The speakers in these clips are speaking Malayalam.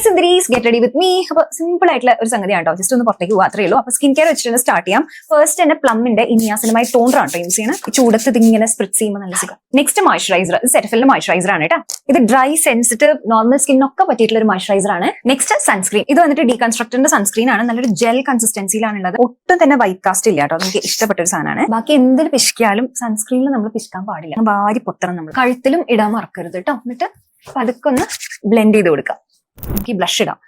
ഹായ് സുന്ദരീസ് ഗെറ്റ് റെഡി വിത്ത് മീ അപ്പൊ സിമ്പിൾ ആയിട്ടുള്ള ഒരു സംഗതിയാണ് കേട്ടോ ജസ്റ്റ് ഒന്ന് പുറത്തേക്ക് പോകാം അത്രയേ ഉള്ളൂ. അപ്പൊ സ്കിൻ കെയർ വെച്ചിട്ട് സ്റ്റാർട്ട് ചെയ്യാം. ഫസ്റ്റ് തന്നെ പ്ലമ്മിന്റെ ഇനിയാസിനുമായി ടോണർ ആണ് യൂസ് ചെയ്യണം. ഈ ചൂടത്ത് ഇങ്ങനെ സ്പ്രിറ്റ് ചെയ്യുമ്പോൾ നല്ല സുഖം. നെക്സ്റ്റ് മോയ്സ്ചറൈസർ ഇത് സെറ്റഫിലിന്റെ മോയ്സ്ചറൈസർ ആണ് കേട്ടോ. ഇത് ഡ്രൈ സെൻസിറ്റീവ് നോർമൽ സ്കിന്നൊക്കെ പറ്റിയിട്ടുള്ള ഒരു മോയ്സ്ചറൈസർ ആണ്. നെക്സ്റ്റ് സൺസ്ക്രീൻ ഇത് വന്നിട്ട് ഡീകൺസ്ട്രക്ടറിന്റെ സൺസ്ക്രീൻ ആണ്. നല്ലൊരു ജെൽ കൺസിസ്റ്റൻസിയിലാണ് ഉള്ളത് ഒട്ടും തന്നെ വൈറ്റ് കാസ്റ്റ് ഇല്ല കേട്ടോ. നമുക്ക് ഇഷ്ടപ്പെട്ട ഒരു സാധനമാണ്. ബാക്കി എന്തിൽ പിശിക്കാലും സൺസ്ക്രീനിൽ നമ്മൾ പിശിക്കാൻ പാടില്ല. വാരി പൊത്തണം നമ്മൾ. കഴുത്തിലും ഇടാൻ മറക്കരുത് കേട്ടോ. എന്നിട്ട് പതുക്കൊന്ന് ബ്ലെൻഡ് ചെയ്ത് കൊടുക്കാം. എനിക്ക് ബ്ലഷ് ഇടാം.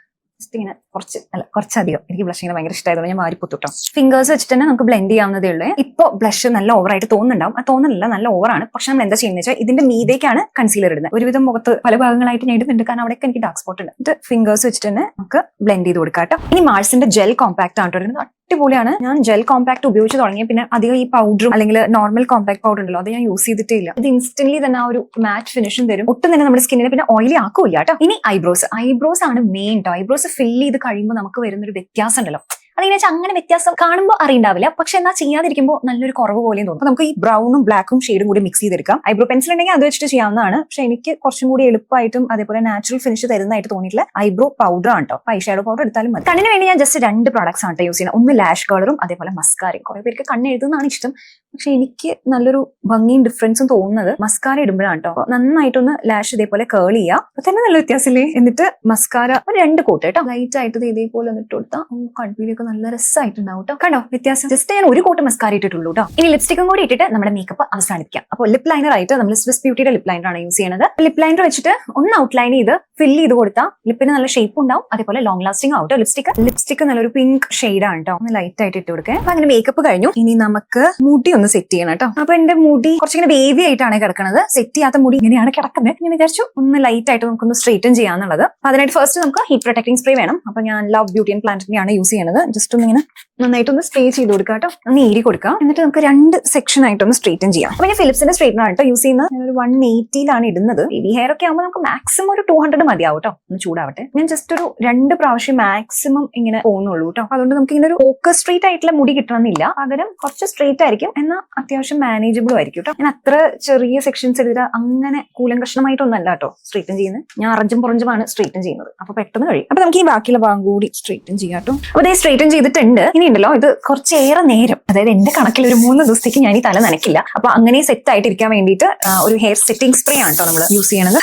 ജസ്റ്റ് ഇങ്ങനെ കുറച്ച് അല്ല കുറച്ചധികം. എനിക്ക് ബ്ലഷ് ഇങ്ങനെ ഭയങ്കര ഇഷ്ടമായതുകൊണ്ട് ഞാൻ മാറി പൊത്തുട്ടോ ഫിംഗേഴ്സ് വെച്ചിട്ട് തന്നെ നമുക്ക് ബ്ലെൻഡ് ചെയ്യാവുന്നതേ ഉള്ളൂ. ഇപ്പൊ ബ്ലഷ് നല്ല ഓവറായിട്ട് തോന്നുന്നുണ്ടാവും. ആ തോന്നുന്നില്ല നല്ല ഓവറാണ് പക്ഷെ നമ്മൾ എന്താ ചെയ്യുന്നത് വെച്ചാൽ ഇതിന്റെ മീതേക്കാണ് കൺസീലർ ഇടുന്നത്. ഒരുവിധം മുഖത്ത് പല ഭാഗങ്ങളായിട്ട് ഞാൻ ഇടുന്നുണ്ട്. കാരണം അവിടെയൊക്കെ എനിക്ക് ഡാർക്ക് സ്പോട്ട് ഉണ്ട്. ഇത് ഫിംഗേഴ്സ് വെച്ചിട്ട് തന്നെ നമുക്ക് ബ്ലെൻഡ് ചെയ്ത് കൊടുക്കാം കേട്ടോ. ഇനി മാൾസിന്റെ ജെൽ കോമ്പാക്ട് ആണ് കേട്ടോ അടിപൊളിയാണ്. ഞാൻ ജെൽ കോമ്പാക്ട് ഉപയോഗിച്ച് തുടങ്ങിയ പിന്നെ അധികം ഈ പൗഡറും അല്ലെങ്കിൽ നോർമൽ കോമ്പാക്ട് പൗഡർ ഉണ്ടല്ലോ അത് ഞാൻ യൂസ് ചെയ്തിട്ടേ ഇല്ല ഇത് ഇൻസ്റ്റന്റ്ലി തന്നെ ആ ഒരു മാറ്റ് ഫിനിഷും തരും. ഒട്ടും തന്നെ നമ്മുടെ സ്കിന്നിനെ പിന്നെ ഓയിലി ആക്കൂല കേട്ടോ. ഇനി ഐബ്രോസ് ഐബ്രോസ് ആണ് മെയിൻ കേട്ടോ ഐബ്രോസ് ഫില്ല് ചെയ്ത് കഴിയുമ്പോൾ നമുക്ക് വരുന്ന ഒരു വ്യത്യാസം ഉണ്ടല്ലോ അതിനെ വെച്ചാൽ അങ്ങനെ വ്യത്യാസം കാണുമ്പോൾ അറിയണ്ടാവില്ല. പക്ഷെ എന്നാൽ ചെയ്യാതിരിക്കുമ്പോൾ നല്ലൊരു കുറവ് പോലെയും തോന്നും. നമുക്ക് ഈ ബ്രൗണും ബ്ലാക്കും ഷെയ്ഡും കൂടി മിക്സ് ചെയ്തെടുക്കാം. ഐബ്രോ പെൻസിൽ ഉണ്ടെങ്കിൽ അത് വെച്ചിട്ട് ചെയ്യാവുന്നതാണ്. പക്ഷെ എനിക്ക് കുറച്ചും കൂടി എളുപ്പമായിട്ടും അതേപോലെ നാച്ചുറൽ ഫിനിഷ് തരുന്നതായിട്ട് തോന്നിയിട്ടില്ല ഐബ്രോ പൗഡർ ആണ് കേട്ടോ ഐ ഷാഡോ പൗഡർ എടുത്താലും മതി. കണ്ണിന് വേണ്ടി ഞാൻ ജസ്റ്റ് രണ്ട് പ്രോഡക്ട്സ് ആണ് യൂസ് ചെയ്യുന്നത്. ഒന്ന് ലാഷ് കളറും അതേപോലെ മസ്കാരയും കുറെ പേർക്ക് കണ്ണെഴുതുന്നതാണ് ഇഷ്ടം. പക്ഷെ എനിക്ക് നല്ലൊരു ഭംഗിയും ഡിഫറൻസും തോന്നുന്നത് മസ്കാര ഇടുമ്പോഴാണ് കേട്ടോ നന്നായിട്ടൊന്ന് ലാഷ് ഇതേപോലെ കേൾ ചെയ്യുക അപ്പൊ തന്നെ നല്ല വ്യത്യാസമില്ലേ? എന്നിട്ട് മസ്കാര ഒരു രണ്ട് കോട്ട് കേട്ടോ ലൈറ്റ് ആയിട്ട് ഇത് ഇതേപോലെ ഒന്ന് കൊടുത്താൽ കൺപീലൊക്കെ നല്ല രസമായിട്ടുണ്ടാവും കേട്ടോ കണ്ടോ വ്യത്യാസം? ജസ്റ്റ് ഞാൻ ഒരു കോട്ട് മസ്കാര ഇട്ടിട്ടുള്ളൂ കേട്ടോ ഇനി ലിപ്സ്റ്റിക്കും കൂടി ഇട്ടിട്ട് നമ്മുടെ മേക്കപ്പ് അവസാനിപ്പിക്കാം. അപ്പോൾ ലിപ് ലൈനർ ആയിട്ട് നമ്മൾ സ്വിസ് ബ്യൂട്ടിയുടെ ലിപ് ലൈനറാണ് യൂസ് ചെയ്യുന്നത് ലിപ് ലൈനർ വെച്ചിട്ട് ഒന്ന് ഔട്ട്ലൈൻ ചെയ്ത് ഫില്ല് ചെയ്ത് കൊടുത്താൽ ലിപ്പിന് നല്ല ഷേപ്പ് ഉണ്ടാവും. അതേപോലെ ലോങ് ലാസ്റ്റിംഗ് ആവും ലിപ്സ്റ്റിക് ലിപ്സ്റ്റിക് നല്ലൊരു പിങ്ക് ഷെയ്ഡാണ് കേട്ടോ ഒന്ന് ലൈറ്റ് ആയിട്ട് ഇട്ട് കൊടുക്കുക അപ്പൊ അങ്ങനെ മേക്കപ്പ് കഴിഞ്ഞു. ഇനി നമുക്ക് മുടി ഒന്ന് സെറ്റ് ചെയ്യണം കേട്ടോ അപ്പൊ എന്റെ മുടി കുറച്ചിങ്ങനെ വേവി ആയിട്ടാണ് കിടക്കുന്നത് സെറ്റ് ചെയ്യാത്ത മുടി ഇങ്ങനെയാണ് കിടക്കുന്നത്. ഞാൻ വിചാരിച്ചു ഒന്ന് ലൈറ്റ് ആയിട്ട് നമുക്കൊന്ന് സ്ട്രേറ്റൻ ചെയ്യാന്നുള്ളത്. അതിനായിട്ട് ഫസ്റ്റ് നമുക്ക് ഹീറ്റ് പ്രൊട്ടക്ടിംഗ് സ്പ്രേ വേണം. അപ്പൊ ഞാൻ ലവ് ബ്യൂട്ടി ആൻഡ് പ്ലാന്റിനെയാണ് യൂസ് ചെയ്യുന്നത് ജസ്റ്റ് ഒന്ന് ഇങ്ങനെ നന്നായിട്ട് ഒന്ന് സ്പ്രേ ചെയ്ത് കൊടുക്കുക കേട്ടോ ഒന്ന് ഏരി കൊടുക്കുക എന്നിട്ട് നമുക്ക് രണ്ട് സെക്ഷൻ ആയിട്ട് ഒന്ന് സ്ട്രേറ്റൻ ചെയ്യാം. അപ്പൊ ഞാൻ ഫിലിപ്സിന്റെ സ്ട്രേറ്റർ ആണ് കേട്ടോ യൂസ് ചെയ്യുന്നത്. ഞാൻ ഒരു വൺ എയ്റ്റിയിലാണ് ഇടുന്നത്. ബേബി ഹെയർ ഒക്കെ ആകുമ്പോൾ നമുക്ക് മാക്സിമം ഒരു ടു ഹൺഡ്രഡ് മതിയാവും കേട്ടോ ഒന്ന് ചൂടാവട്ടെ. ഞാൻ ജസ്റ്റ് ഒരു രണ്ട് പ്രാവശ്യം മാക്സിമം ഇങ്ങനെ പോകുന്നുള്ളൂ കേട്ടോ അതുകൊണ്ട് നമുക്ക് ഇങ്ങനെ ഒരു ഓക്കർ സ്ട്രേറ്റ് ആയിട്ടുള്ള മുടി കിട്ടണമെന്നില്ല. പകരം കുറച്ച് സ്ട്രേറ്റ് ആയിരിക്കും. അത്യാവശ്യം മാനേജബിളും ആയിരിക്കും കേട്ടോ. ഞാൻ അത്ര ചെറിയ സെക്ഷൻസ് എടുത്തിട്ട് അങ്ങനെ കൂലം കഷ്ണമായിട്ടൊന്നല്ല കേട്ടോ സ്ട്രീറ്റൻ ചെയ്യുന്നത്. ഞാൻ അറഞ്ചും പുറഞ്ചുമാണ് സ്ട്രീറ്റൻ ചെയ്യുന്നത്. അപ്പൊ പെട്ടെന്ന് കഴിയും. അപ്പൊ നമുക്ക് ഈ ബാക്കിയുള്ള ഭാഗം കൂടി സ്ട്രീറ്റൻ ചെയ്യാം കേട്ടോ. അപ്പൊ ഇതേ സ്ട്രീറ്റൻ ചെയ്തിട്ടുണ്ട്. ഇനി ഉണ്ടല്ലോ ഇത് കുറച്ചേറെ നേരം. അതായത് എന്റെ കണക്കിൽ ഒരു മൂന്ന് ദിവസത്തേക്ക് ഞാൻ ഈ തല നനക്കില്ല അപ്പൊ അങ്ങനെ സെറ്റ് ആയിട്ടിരിക്കാൻ വേണ്ടിയിട്ട് ഒരു ഹെയർ സെറ്റിംഗ് സ്പ്രേ ആണ് കേട്ടോ നമ്മൾ യൂസ് ചെയ്യണത്.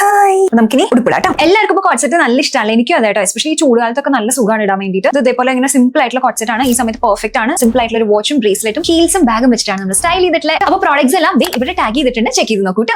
നമുക്ക് നമുക്കിനി ഉടുപ്പിടാം എല്ലാവർക്കും ഇപ്പോൾ കോൺസെപ്റ്റ് നല്ല ഇഷ്ടമാണ്. എനിക്കും അതെ കേട്ടോ. എസ്പെഷ്യലി ഈ ചൂടുകാലത്തൊക്കെ നല്ല സുഖമാണ് ഇടാൻ വേണ്ടിയിട്ട്. ഇത് ഇതേപോലെ ഇങ്ങനെ സിമ്പിൾ ആയിട്ടുള്ള കോൺസെപ്റ്റ് ആണ്. ഈ സമയത്ത് പെർഫെക്റ്റ് ആണ്. സിമ്പിൾ ആയിട്ടുള്ള ഒരു വാച്ചും ബ്രേസ്ലെറ്റും ഹീൽസും ബാഗും വെച്ചിട്ടാണ് നമ്മൾ സ്റ്റൈൽ ചെയ്തിട്ടുള്ളത് അപ്പൊ പ്രോഡക്ട്സ് എല്ലാം ദേ ഇവിടെ ടാഗ് ചെയ്തിട്ടുണ്ട് ചെക്ക് ചെയ്ത് നോക്കൂ ട്ടോ.